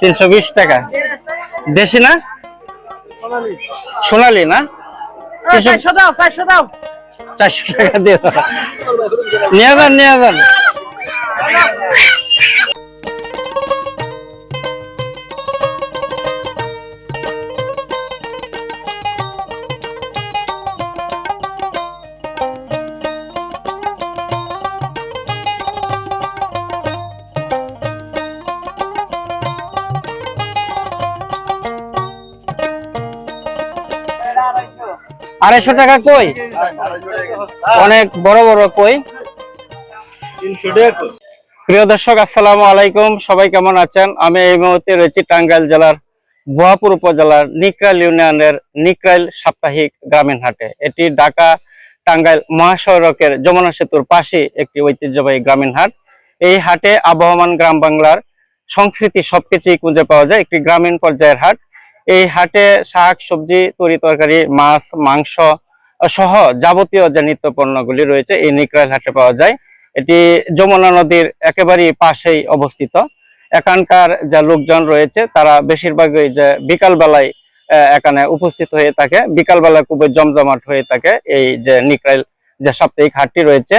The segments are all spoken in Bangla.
তিনশো বিশ টাকা। দেশি না? সোনালি না? চারশো দাও চারশো দাও। চারশো টাকা দিয়ে। নিয়ে যান নিয়ে যান। আড়াইশো টাকা কই? অনেক বড় বড় কই? প্রিয় দর্শক, আসসালামু আলাইকুম। সবাই কেমন আছেন? আমি এই মুহূর্তে রয়েছি টাঙ্গাইল জেলার বোয়াপুর উপজেলার নিকরাইল ইউনিয়নের নিকরাইল সাপ্তাহিক গ্রামীণ হাটে। এটি ঢাকা টাঙ্গাইল মহাসড়কের যমুনা সেতুর পাশে একটি ঐতিহ্যবাহী গ্রামীণ হাট। এই হাটে আবহমান গ্রাম বাংলার সংস্কৃতি সবকিছুই খুঁজে পাওয়া যায়। একটি গ্রামীণ পর্যায়ের হাট। এই হাটে শাক, সবজি, তরি তরকারি, মাছ, মাংস সহ যাবতীয় যে নিত্য পণ্যগুলি রয়েছে এই নিকরাইল হাটে পাওয়া যায়। এটি যমুনা নদীর একেবারেই পাশেই অবস্থিত। এখানকার যা লোকজন রয়েছে, তারা বেশিরভাগই যে বিকাল বেলায় এখানে উপস্থিত হয়ে থাকে। বিকাল বেলা খুবই জমজমাট হয়ে থাকে এই যে নিকরাইল যে সাপ্তাহিক হাটটি রয়েছে।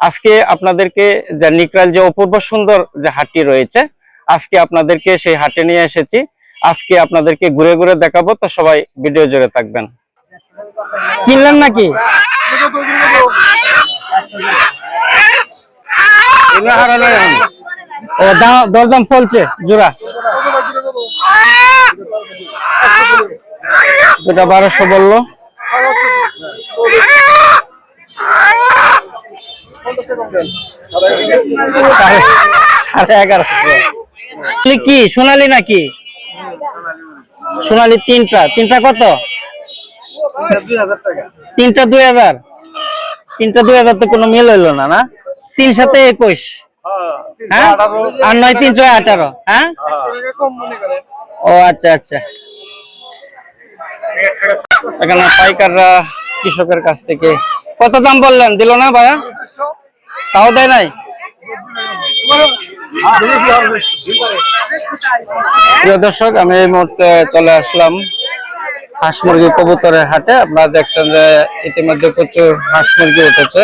আজকে আপনাদেরকে যে নিকরাইল যে অপূর্ব সুন্দর যে হাটটি রয়েছে, আজকে আপনাদেরকে সেই হাটে নিয়ে এসেছি। আজকে আপনাদেরকে ঘুরে ঘুরে দেখাবো, তো সবাই ভিডিও জুড়ে থাকবেন। কিনলেন নাকি? ও দরদাম চলছে, জোড়া। দুটা বারোশো বলল। কি, সোনালি নাকি? সোনালি তিনটা। তিনটা কত? তিনটা দুই হাজার। তিনটা দুই হাজার তো কোনো মিল হইল না না? তিন সাথে একুশ। হ্যাঁ? আর নয়, তিন ছয়, আঠারো। হ্যাঁ? ও আচ্ছা আচ্ছা। এখানে পাইকাররা কৃষকের কাছ থেকে কত দাম বললেন? দিল না ভাইয়া? তাও দেয় নাই? প্রিয় দর্শক আমি এই মুহূর্তে চলে আসলাম হাঁস মুরগি কবুতরের হাটে। আপনারা দেখছেন যে ইতিমধ্যে প্রচুর হাঁস মুরগি উঠেছে।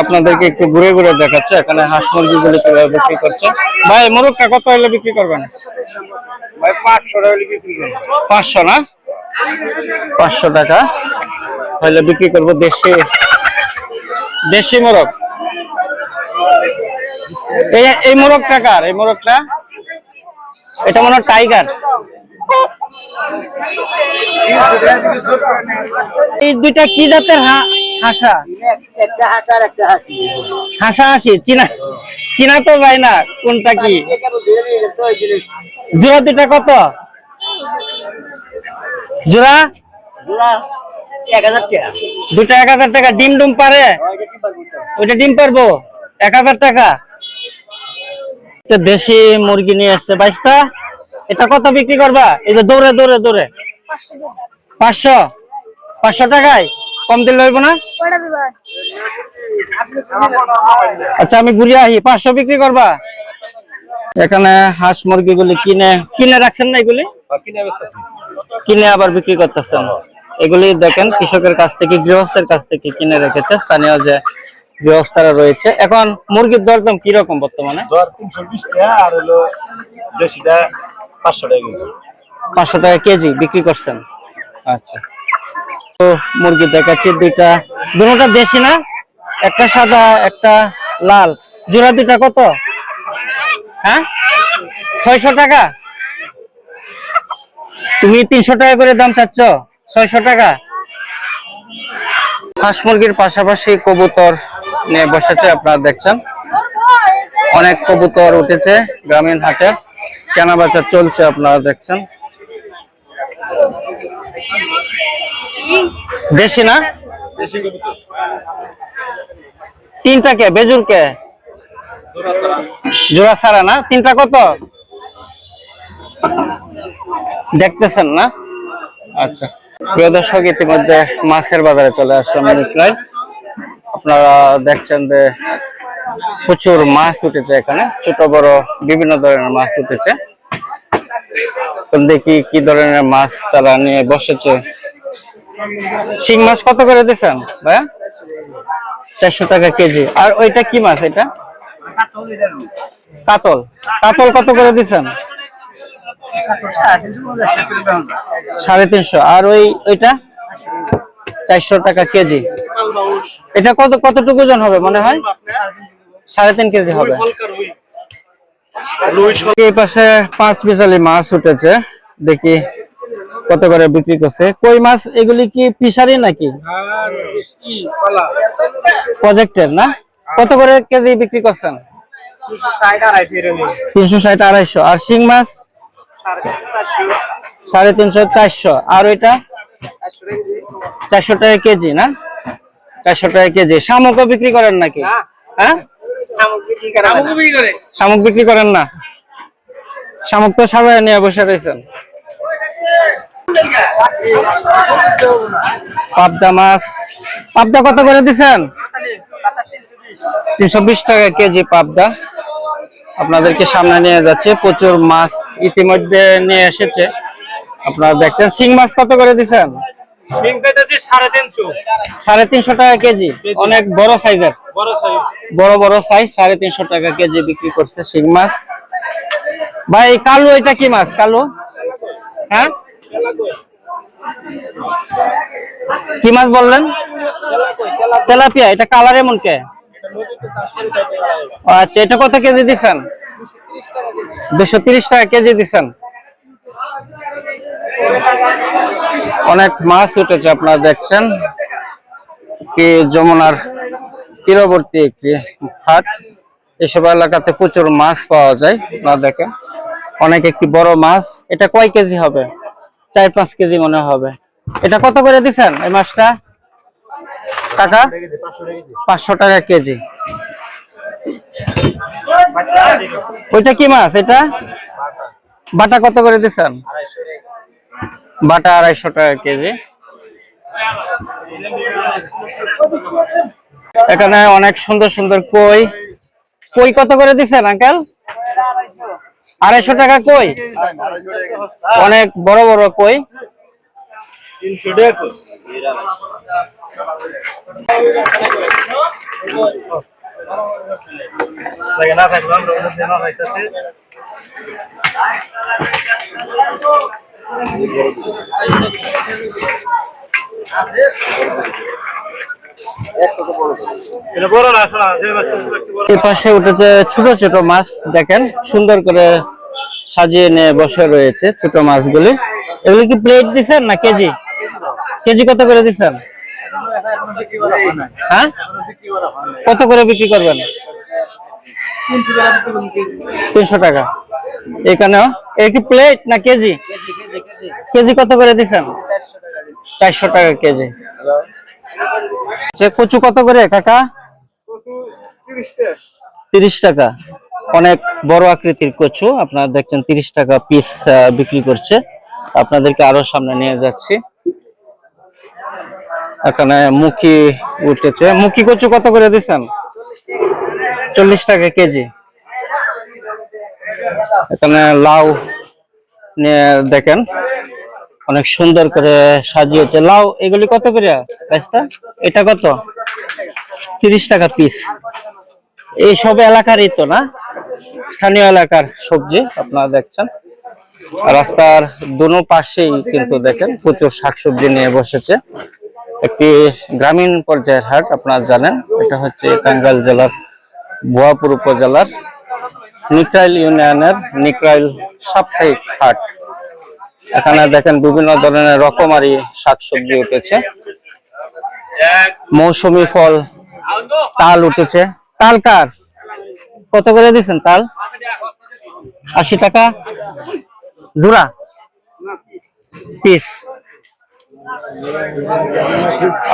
আপনাদেরকে একটু ঘুরে ঘুরে দেখাচ্ছে এখানে হাঁস মুরগি মুরগিগুলি কীভাবে বিক্রি করছে। ভাই মুরগটা কত হলে বিক্রি করবেন? পাঁচশো না? পাঁচশো টাকা হলে বিক্রি করব দেশি দেশি মোরগ। এই এই মোরগটা কার? এই মোরগটা? এটা মনে হয় টাইগার এই দুইটা কি জাতের হাসা? হাসি হাসা। চীনা চীনা তো ভাই না কোনটা কি? জোড়া দুইটা কত? জোড়া? দুইটা এক হাজার টাকা। ডিম ডুম পারে ওইটা ডিম পারব? এক হাজার টাকা? তো দেশি মুরগি নিয়ে আসছে বাইশটা? এটা কত বিক্রি করবা? এই যে দৌড়ে দৌড়ে দৌড়ে। পাঁচশো? পাঁচশো টাকায়? কম দিলে হইব না? আচ্ছা আমি ঘুরে আহি পাঁচশো বিক্রি করবা? এখানে হাঁস মুরগি গুলি কিনে কিনে রাখছেন না এগুলি? কিনে আবার বিক্রি করতেছেন। এগুলি দেখেন, কৃষকের কাছ থেকে, গৃহস্থের কাছ থেকে কিনে রেখেছে। স্থানীয় যে গৃহস্থরা রয়েছে। এখন মুরগির দরদাম কীরকম বর্তমানে? দর তিনশো বিশ টাকা আর হলো দেশিটা পাঁচশো টাকা কেজি। পাঁচশো টাকা কেজি বিক্রি করছেন? আচ্ছা। তো মুরগি দেখাচ্ছি দুইটা। দুটোটা দেশি না? একটা সাদা একটা লাল। জোড়া দুটা কত? হ্যাঁ? ছয়শো টাকা? তুমি তিনশো টাকা করে দাম চাচ্ছ? ছয়শো টাকা? হাঁস মুরগির পাশাপাশি কবুতর নিয়ে বসেছে আপনারা দেখছেন। অনেক কবুতর উঠেছে গ্রামীণ হাটে। কেনা বেচা চলছে আপনারা দেখছেন। দেশি না? তিনটা কে? বেজুর কে? জোড়া ছাড়া না? তিনটা কত? দেখতেছেন না? আচ্ছা। প্রিয় দর্শক ইতিমধ্যে মাছের বাজারে চলে আসলাম প্রায় আপনারা দেখছেন যে প্রচুর মাছ উঠেছে এখানে। ছোট, বড়, বিভিন্ন ধরনের মাছ উঠেছে। দেখি কি ধরনের মাছ তারা নিয়ে বসেছে। শিং মাছ কত করে দিচ্ছেন ভাইয়া? চারশো টাকা কেজি। আর ওইটা কি মাছ এটা? কাতল। কাতল কত করে দিচ্ছেন? সাড়ে তিনশো। আর ওই, ওইটা? চারশো টাকা কেজি। এটা কত কতটুকু ওজন হবে মনে হয়? সাড়ে তিন কেজি হবে। এই পাশে পাঁচ বিশালি মাছ উঠেছে। দেখি কত করে বিক্রি করছে। কই মাছ? এগুলি কি পিসারি নাকি? প্রজেক্টের না? কত করে কেজি বিক্রি করছেন? তিনশো ষাট আড়াইশো। আর শিং মাছ? সাড়ে তিনশো চারশো। আর ওইটা? চারশো টাকা কেজি না? চারশো টাকা কেজি। শামুকও বিক্রি করেন নাকি? হ্যাঁ? শামুক বিক্রি করেন না। শামুক তো সবাই নিয়ে বসে রয়েছেন। পাবদা মাছ। পাবদা কত করে দিচ্ছেন? তিনশো বিশ টাকা কেজি পাবদা। আপনাদেরকে সামনে নিয়ে যাচ্ছে। প্রচুর মাছ ইতিমধ্যে নিয়ে এসেছে। আপনারা দেখছেন শিং মাছ কত করে দিচ্ছেন? সাড়ে তিনশো। টাকা কেজি অনেক বড় সাইজের। বড় বড় সাইজ সাড়ে তিনশো টাকা কেজি বিক্রি করছে শিং মাছ। ভাই কালো এটা কি মাছ? কালো? হ্যাঁ? কি মাছ বললেন? তেলাপিয়া এটা কালার এমন কে? আচ্ছা এটা কত কেজি দিচ্ছেন? দুশো তিরিশ টাকা কেজি দিচ্ছেন। অনেক মাছ উঠেছে, আপনারা দেখছেন। কি যমুনার তীরবর্তী একটি হাট। এসব এলাকাতে প্রচুর মাছ পাওয়া যায় না দেখেন। অনেক একটি বড় মাছ। এটা কয় কেজি হবে? চার পাঁচ কেজি মনে হবে। এটা কত করে দিচ্ছেন এই মাছটা? টাকা পাঁচশো টাকা কেজি। ওইটা কি মাছ এটা? বাটা কত করে দিচ্ছেন বাটা আড়াইশো টাকা কেজি। এখানে অনেক সুন্দর সুন্দর কই। কই কত করে দিচ্ছেন আঙ্কেল? আড়াইশো টাকা কই? অনেক বড় বড় কই। না পাশে উঠেছে ছোট ছোট মাছ, দেখেন, সুন্দর করে সাজিয়ে নিয়ে বসে রয়েছে ছোট মাছগুলি। এগুলি কি প্লেট দিচ্ছেন না কেজি? কেজি কত করে দিচ্ছেন হ্যাঁ? কত করে বিক্রি করবেন? তিনশো টাকা। এখানেও? এ কি প্লেট না কেজি? কেজি কত করে দিচ্ছেন চারশো টাকা কেজি। কচু কত করে কাকা? তিরিশ টাকা। অনেক বড় আকৃতির কচু। আপনারা দেখছেন তিরিশ টাকা পিস বিক্রি করছে। আপনাদেরকে আরও সামনে নিয়ে যাচ্ছি। এখানে মুখি উঠেছে। মুখি কচু কত করে দিচ্ছেন চল্লিশ টাকা কেজি। এখানে লাউ নিয়ে দেখেন। অনেক সুন্দর করে সাজিয়েছে। লাউ এগুলি কত করে? রাস্তা এটা কত? তিরিশ টাকা পিস এই সব এলাকারই তো না? স্থানীয় এলাকার সবজি আপনারা দেখছেন। রাস্তার দুনো পাশেই কিন্তু দেখেন প্রচুর শাকসবজি নিয়ে বসেছে। একটি গ্রামীণ পর্যায়ের হাট, আপনারা জানেন। এটা হচ্ছে টাঙ্গাইল জেলার ভুয়াপুর উপজেলার নিকরাইল ইউনিয়নের নিকরাইল সাপ্তাহিক হাট। এখানে দেখেন বিভিন্ন ধরনের রকমারি শাকসবজি উঠেছে। মৌসুমী ফল, তাল উঠেছে। তাল কার? কত করে দিচ্ছেন তাল? আশি টাকা? জোড়া পিস।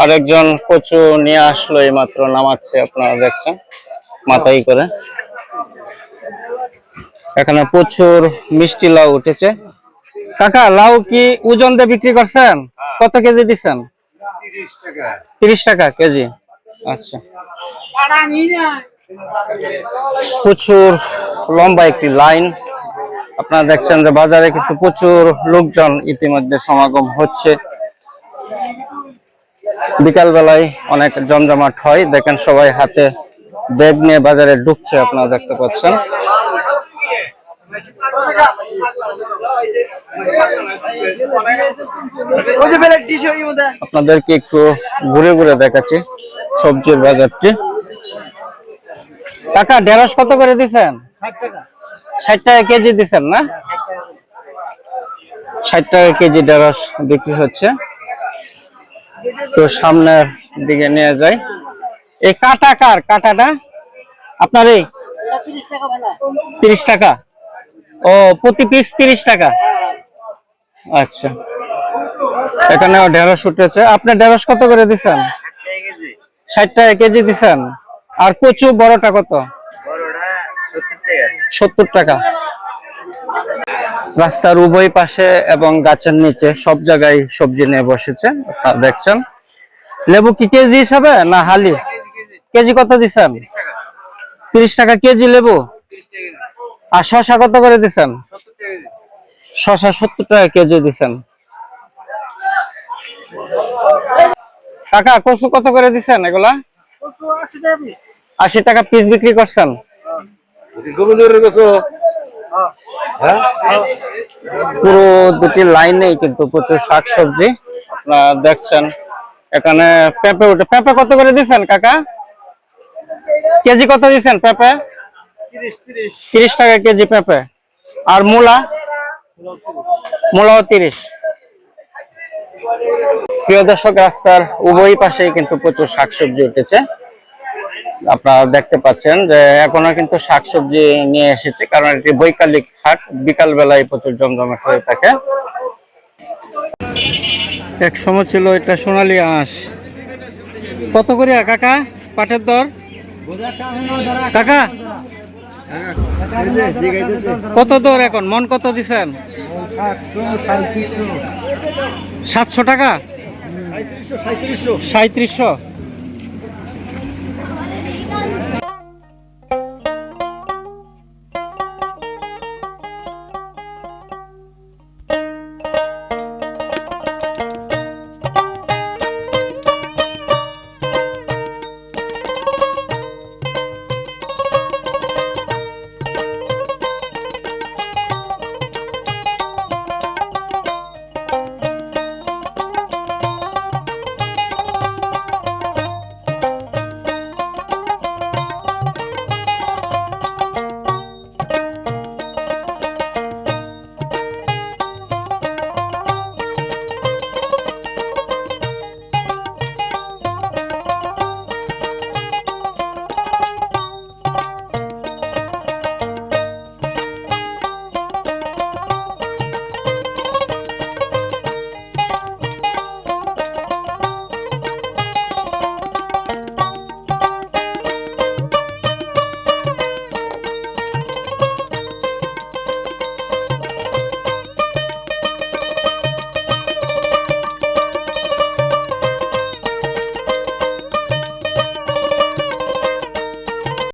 আরেকজন কচু নিয়ে আসলো এই মাত্র নামাচ্ছে আপনারা দেখছেন, মাথায় করে। এখানে প্রচুর মিষ্টি লাউ উঠেছে। কাকা লাউ কি ওজন দিয়ে বিক্রি করছেন? কত কেজি দিচ্ছেন? তিরিশ টাকা। কেজি। আচ্ছা। প্রচুর লম্বা একটি লাইন। আপনারা দেখছেন যে বাজারে কিন্তু প্রচুর লোকজন ইতিমধ্যে সমাগম হচ্ছে। বিকাল বেলায় অনেক জমজমাট হয়। দেখেন সবাই হাতে ব্যাগ নিয়ে বাজারে ঢুকছে আপনারা দেখতে পাচ্ছেন ওই যে বেলের ডিশ ওই মধ্যে আপনাদেরকে একটু ঘুরে ঘুরে দেখাচ্ছি সবজির বাজারটি। কাকা, ঢেঁড়স কত করে দিচ্ছেন? ষাট টাকা কেজি দিচ্ছেন না? ষাট টাকা কেজি ঢেঁড়স বিক্রি হচ্ছে। তো সামনের দিকে নিয়ে যাই। এই কাটা কার? কাটাটা? আপনার এই? তিরিশ টাকা। ও, প্রতি পিস তিরিশ টাকা। আচ্ছা। এখানে ঢেঁড়স উঠেছে আপনি ঢেঁড়স কত করে দিচ্ছেন ষাট টাকা কেজি দিচ্ছেন আর কচু বড়টা কত? সত্তর টাকা। রাস্তার উভয় পাশে এবং গাছের নিচে সব জায়গায় সবজি নিয়ে বসেছে। দেখছেন। লেবু কি কেজি হিসাবে না হালি? কেজি কত দিচ্ছেন তিরিশ টাকা কেজি লেবু? আর শশা কত করে দিচ্ছেন শশা সত্তর টাকা কেজি দিচ্ছেন কাকা, কচু কত করে দিচ্ছেন এগুলা? আশি টাকা পিস বিক্রি করছেন। পুরো দুটি লাইনেই কিন্তু প্রচুর শাকসবজি আপনারা দেখছেন। এখানে পেঁপে উঠে পেঁপে কত করে দিচ্ছেন কাকা? কেজি কত দিচ্ছেন পেঁপে? তিরিশ টাকা কেজি পেঁপে। আর মূলা? মূলাও তিরিশ। প্রিয় দর্শক, রাস্তার উভয় পাশেই কিন্তু প্রচুর শাকসবজি উঠেছে। আপনারা দেখতে পাচ্ছেন যে এখনও কিন্তু শাকসবজি নিয়ে এসেছে, কারণ এটি বৈকালিক হাট বিকাল বেলায় প্রচুর জমজমাট হয়ে থাকে। এক সময় ছিল এটা সোনালী আঁশ। কত করে কাকা? পাটের দর? কাকা? কত দর এখন? মন কত দিচ্ছেন সাতশো টাকা? সাঁত্রিশশো।